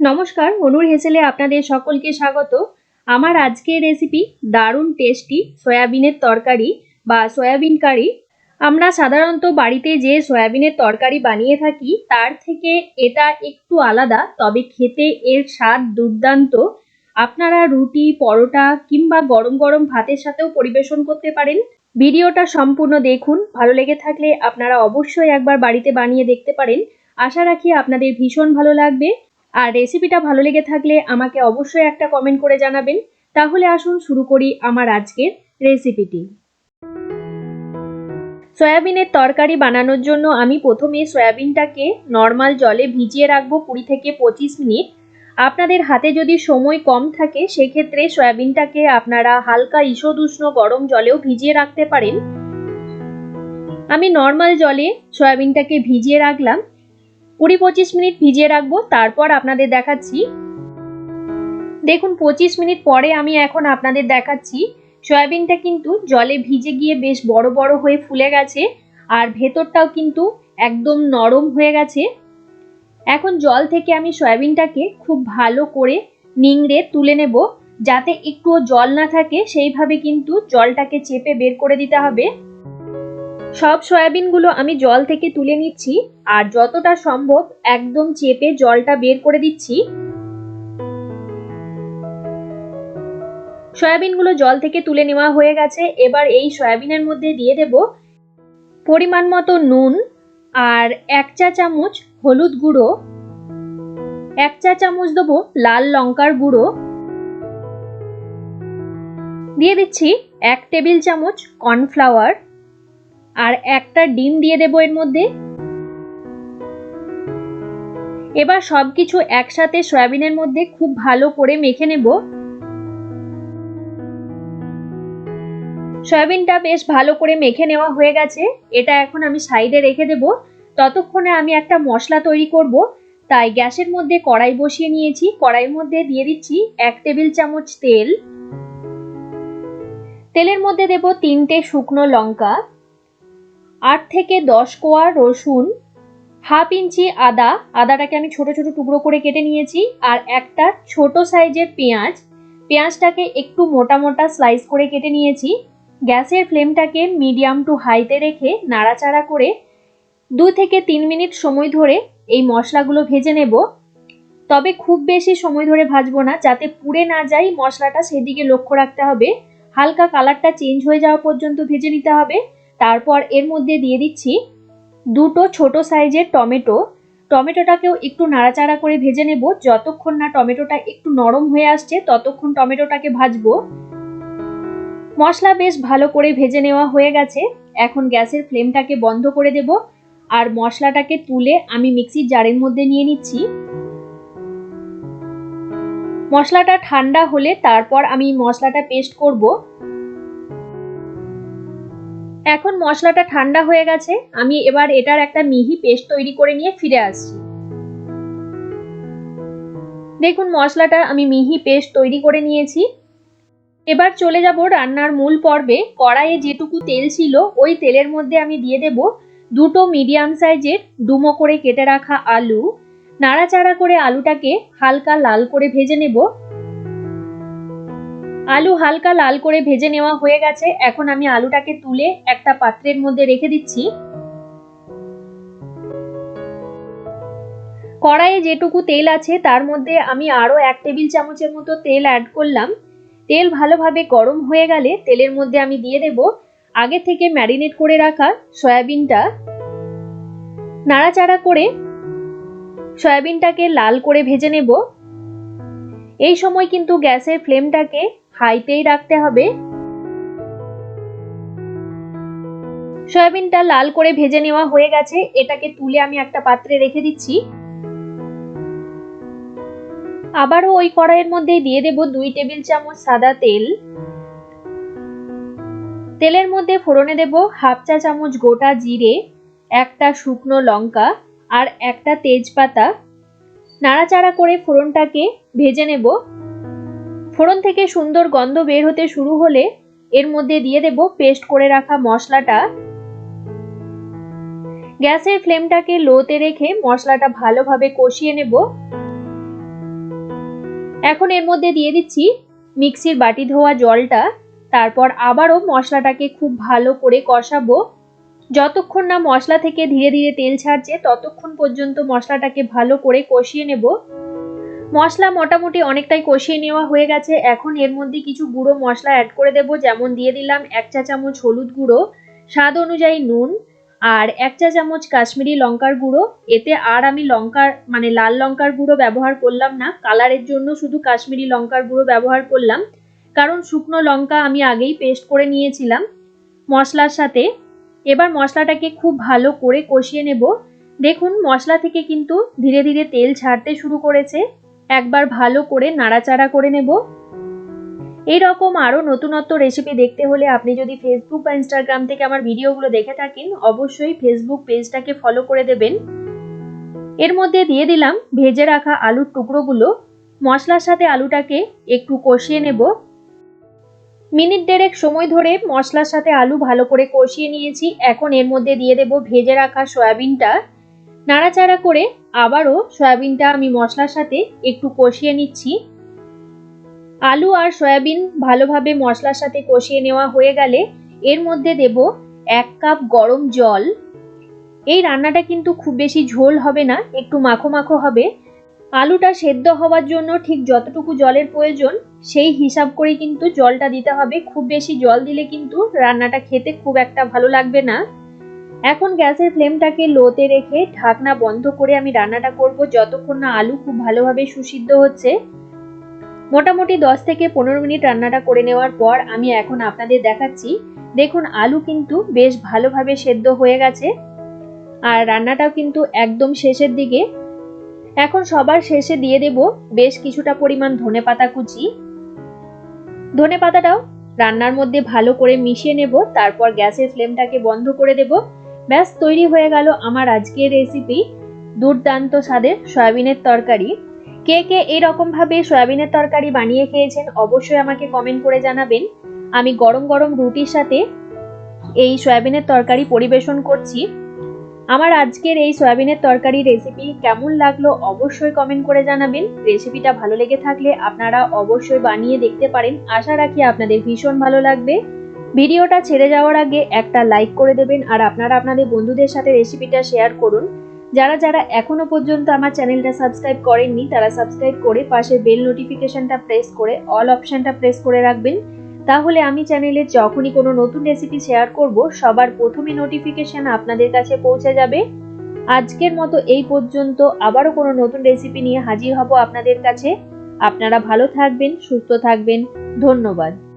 নমস্কার, অনুর হেসেলে আপনাদের সকলকে স্বাগত। আমার আজকের রেসিপি দারুণ টেস্টি সয়াবিনের তরকারি বা সয়াবিন কারি। আমরা সাধারণত বাড়িতে যে সয়াবিনের তরকারি বানিয়ে থাকি, তার থেকে এটা একটু আলাদা, তবে খেতে এর স্বাদ দুর্দান্ত। আপনারা রুটি, পরোটা কিংবা গরম গরম ভাতের সাথেও পরিবেশন করতে পারেন। ভিডিওটা সম্পূর্ণ দেখুন, ভালো লেগে থাকলে আপনারা অবশ্যই একবার বাড়িতে বানিয়ে দেখতে পারেন। আশা রাখি আপনাদের ভীষণ ভালো লাগবে। আর রেসিপিটা ভালো লেগে থাকলে আমাকে অবশ্যই একটা কমেন্ট করে জানাবেন। তাহলে আসুন শুরু করি আমার আজকের রেসিপিটি সয়াবিনের তরকারি বানানোর জন্য আমি প্রথমে সয়াবিনটাকে নর্মাল জলে ভিজিয়ে রাখব কুড়ি থেকে পঁচিশ মিনিট। আপনাদের হাতে যদি সময় কম থাকে, সেক্ষেত্রে সয়াবিনটাকে আপনারা হালকা ঈষদুষ্ণ গরম জলেও ভিজিয়ে রাখতে পারেন। আমি নর্মাল জলে সয়াবিনটাকে ভিজিয়ে রাখলাম। কুড়ি পঁচিশ মিনিট ভিজিয়ে রাখব, তারপর আপনাদের দেখাচ্ছি। দেখুন, পঁচিশ মিনিট পরে আমি এখন আপনাদের দেখাচ্ছি। সয়াবিনটা কিন্তু জলে ভিজে গিয়ে বেশ বড় বড় হয়ে ফুলে গেছে, আর ভেতরটাও কিন্তু একদম নরম হয়ে গেছে। এখন জল থেকে আমি সয়াবিনটাকে খুব ভালো করে নিংড়ে তুলে নেব, যাতে একটুও জল না থাকে, সেইভাবে কিন্তু জলটাকে চেপে বের করে দিতে হবে। সব সয়াবিনগুলো আমি জল থেকে তুলে নিচ্ছি, আর যতটা সম্ভব একদম চেপে জলটা বের করে দিচ্ছি। সয়াবিনগুলো জল থেকে তুলে নেওয়া হয়ে গেছে, এবার এই সয়াবিনের মধ্যে দিয়ে দেব পরিমাণ মতো নুন আর এক চা চামচ হলুদ গুঁড়ো, এক চা চামচ দেবো লাল লঙ্কার গুঁড়ো। দিয়ে দিচ্ছি এক টেবিল চামচ কর্নফ্লাওয়ার। আর একটা ডিম দিয়ে দেবো এর মধ্যে। এবার সবকিছু একসাথে সয়াবিনের মধ্যে খুব ভালো করে মেখে নেব। সয়াবিনটা বেশ ভালো করে মেখে নেওয়া হয়ে গেছে। এটা এখন আমি সাইডে রেখে দেব। ততক্ষণে আমি একটা মশলা তৈরি করব। তাই গ্যাসের মধ্যে কড়াই বসিয়ে নিয়েছি। কড়াইয়ের মধ্যে দিয়ে দিচ্ছি এক টেবিল চামচ তেল। তেলের মধ্যে দেব তিনটে শুকনো লঙ্কা। আট থেকে দশ কোয়া রসুন, হাফ ইঞ্চি আদা, আদাটাকে আমি ছোট ছোট টুকরো করে কেটে নিয়েছি, আর একটা ছোট সাইজের পেঁয়াজ। পেঁয়াজটাকে একটু মোটা মোটা স্লাইস করে কেটে নিয়েছি। গ্যাসের ফ্লেমটাকে মিডিয়াম টু হাইতে রেখে নাড়াচাড়া করে দু থেকে তিন মিনিট সময় ধরে এই মশলাগুলো ভেজে নেব। তবে খুব বেশি সময় ধরে ভাজবো না, যাতে পুড়ে না যায়, মশলাটা সেদিকে লক্ষ্য রাখতে হবে। হালকা কালারটা চেঞ্জ হয়ে যাওয়া পর্যন্ত ভেজে নিতে হবে। তারপর এর মধ্যে দিয়ে দিচ্ছি দুটো ছোট সাইজের টমেটো। টমেটোটাকেও একটু নাড়াচাড়া করে ভেজে নেব। যতক্ষণ না টমেটোটা একটু নরম হয়ে আসছে, ততক্ষণ টমেটোটাকে ভাজবো। মশলা বেশ ভালো করে ভেজে নেওয়া হয়ে গেছে। এখন গ্যাসের ফ্লেমটাকে বন্ধ করে দেব। আর মশলাটাকে তুলে আমি মিক্সির জারের মধ্যে নিয়ে নিচ্ছি। মশলাটা ঠান্ডা হলে তারপর আমি মশলাটা পেস্ট করব। এখন মশলাটা ঠান্ডা হয়ে গেছে, আমি এবার এটার একটা মিহি পেস্ট তৈরি করে নিয়ে ফিরে আসছি। দেখুন মশলাটা আমি মিহি পেস্ট তৈরি করে নিয়েছি। এবার চলে যাব রান্নার মূল পর্বে। কড়াইয়ে যেটুকু তেল ছিল, ওই তেলের মধ্যে আমি দিয়ে দেব দুটো মিডিয়াম সাইজের ডুমো করে কেটে রাখা আলু। নাড়াচাড়া করে আলুটাকে হালকা লাল করে ভেজে নেব। আলু হালকা লাল করে ভেজে নেওয়া হয়ে গেছে। এখন আমি আলুটাকে তুলে একটা পাত্রের মধ্যে রেখে দিচ্ছি। কড়াইয়ে যেটুকু তেল আছে, তার মধ্যে আমি আরও এক টেবিল চামচের মতো তেল অ্যাড করলাম। তেল ভালোভাবে গরম হয়ে গেলে তেলের মধ্যে আমি দিয়ে দেব আগে থেকে ম্যারিনেট করে রাখা সয়াবিনটা। নাড়াচাড়া করে সয়াবিনটাকে লাল করে ভেজে নেব। এই সময় কিন্তু গ্যাসের ফ্লেমটাকে হাইতেই রাখতে হবে। সয়াবিনটা লাল করে ভেজে নেওয়া হয়ে গেছে। এটাকে তুলে আমি একটা পাত্রে রেখে দিচ্ছি। আবারও ওই কড়াইয়ের মধ্যে দিয়ে দেব দুই টেবিল চামচ সাদা তেল। তেলের মধ্যে ফোড়নে দেব হাফ চা চামচ গোটা জিরে, একটা শুকনো লঙ্কা আর একটা তেজপাতা। নাড়াচাড়া করে ফোড়নটাকে ভেজে নেব। ফোড়ন থেকে সুন্দর গন্ধ বের হতে শুরু হলে এর মধ্যে দিয়ে দেব পেস্ট করে রাখা মশলাটা। গ্যাসের ফ্লেমটাকে লোতে রেখে মশলাটা ভালোভাবে কষিয়ে নেব। এখন এর মধ্যে দিয়ে দিচ্ছি মিক্সির বাটি ধোয়া জলটা। তারপর আবারও মশলাটাকে খুব ভালো করে কষাবো। যতক্ষণ না মশলা থেকে ধীরে ধীরে তেল ছাড়ছে, ততক্ষণ পর্যন্ত মশলাটাকে ভালো করে কষিয়ে নেব। মশলা মোটামুটি অনেকটাই কষিয়ে নেওয়া হয়ে গেছে। এখন এর মধ্যে কিছু গুঁড়ো মশলা অ্যাড করে দেব। যেমন দিয়ে দিলাম এক চা চামচ হলুদ গুঁড়ো, স্বাদ অনুযায়ী নুন আর এক চা চামচ কাশ্মীরি লঙ্কার গুঁড়ো। এতে আর আমি লঙ্কার মানে লাল লঙ্কার গুঁড়ো ব্যবহার করলাম না। কালারের জন্য শুধু কাশ্মীরি লঙ্কার গুঁড়ো ব্যবহার করলাম। কারণ শুকনো লঙ্কা আমি আগেই পেস্ট করে নিয়েছিলাম মশলার সাথে। এবার মশলাটাকে খুব ভালো করে কষিয়ে নেব। দেখুন, মশলা থেকে কিন্তু ধীরে ধীরে তেল ছাড়তে শুরু করেছে। একবার ভালো করে নাড়াচাড়া করে নেব। এই রকম আরও নতুনত্ব রেসিপি দেখতে হলে আপনি যদি ফেসবুক বা ইনস্টাগ্রাম থেকে আমার ভিডিওগুলো দেখে থাকেন, অবশ্যই ফেসবুক পেজটাকে ফলো করে দেবেন। এর মধ্যে দিয়ে দিলাম ভেজে রাখা আলুর টুকরোগুলো। মশলার সাথে আলুটাকে একটু কষিয়ে নেব। মিনিট দেড়েক সময় ধরে মশলার সাথে আলু ভালো করে কষিয়ে নিয়েছি। এখন এর মধ্যে দিয়ে দেব ভেজে রাখা সয়াবিনটা। নাড়াচাড়া করে আবারও সয়াবিনটা আমি মশলার সাথে একটু কষিয়ে নিচ্ছি। আলু আর সয়াবিন ভালোভাবে মশলার সাথে কষিয়ে নেওয়া হয়ে গেলে এর মধ্যে দেব এক কাপ গরম জল। এই রান্নাটা কিন্তু খুব বেশি ঝোল হবে না, একটু মাখো মাখো হবে। আলুটা সেদ্ধ হওয়ার জন্য ঠিক যতটুকু জলের প্রয়োজন, সেই হিসাব করে কিন্তু জলটা দিতে হবে। খুব বেশি জল দিলে কিন্তু রান্নাটা খেতে খুব একটা ভালো লাগবে না। এখন গ্যাসের ফ্লেমটাকে লোতে রেখে ঢাকনা বন্ধ করে আমি রান্নাটা করব। যতক্ষণ না আলু খুব ভালোভাবে সুসিদ্ধ হচ্ছে। মোটামুটি দশ থেকে পনেরো মিনিট রান্নাটা করে নেওয়ার পর আমি এখন আপনাদের দেখাচ্ছি। দেখুন, আলু কিন্তু বেশ ভালোভাবে সেদ্ধ হয়ে গেছে। আর রান্নাটাও কিন্তু একদম শেষের দিকে। এখন সবার শেষে দিয়ে দেব বেশ কিছুটা পরিমাণ ধনে পাতা কুচি। ধনে পাতাটাও রান্নার মধ্যে ভালো করে মিশিয়ে নেব, তারপর গ্যাসের ফ্লেমটাকে বন্ধ করে দেব। ব্যাস, তৈরি হয়ে গেল আমার আজকের রেসিপি দুর্দান্ত স্বাদের সয়াবিনের তরকারি। কে কে এইরকম ভাবে সয়াবিনের তরকারি বানিয়ে খেয়েছেন অবশ্যই আমাকে কমেন্ট করে জানাবেন। আমি গরম গরম রুটির সাথে এই সয়াবিনের তরকারি পরিবেশন করছি। আমার আজকের এই সয়াবিনের তরকারি রেসিপি কেমন লাগল অবশ্যই কমেন্ট করে জানাবেন। রেসিপিটা ভালো লেগে থাকলে আপনারা অবশ্যই বানিয়ে দেখতে পারেন। আশা রাখি আপনাদের ভীষণ ভালো লাগবে। ভিডিওটা ছেড়ে যাওয়ার আগে একটা লাইক করে দেবেন আর আপনারা আপনাদের বন্ধুদের সাথে রেসিপিটা শেয়ার করুন। যারা যারা এখনও পর্যন্ত আমার চ্যানেলটা সাবস্ক্রাইব করেননি, তারা সাবস্ক্রাইব করে পাশে বেল নোটিফিকেশনটা প্রেস করে অল অপশানটা প্রেস করে রাখবেন। তাহলে আমি চ্যানেলে যখনই কোনো নতুন রেসিপি শেয়ার করব, সবার প্রথমে নোটিফিকেশন আপনাদের কাছে পৌঁছে যাবে। আজকের মতো এই পর্যন্ত আবারও কোনো নতুন রেসিপি নিয়ে হাজির হব আপনাদের কাছে। আপনারা ভালো থাকবেন, সুস্থ থাকবেন। ধন্যবাদ।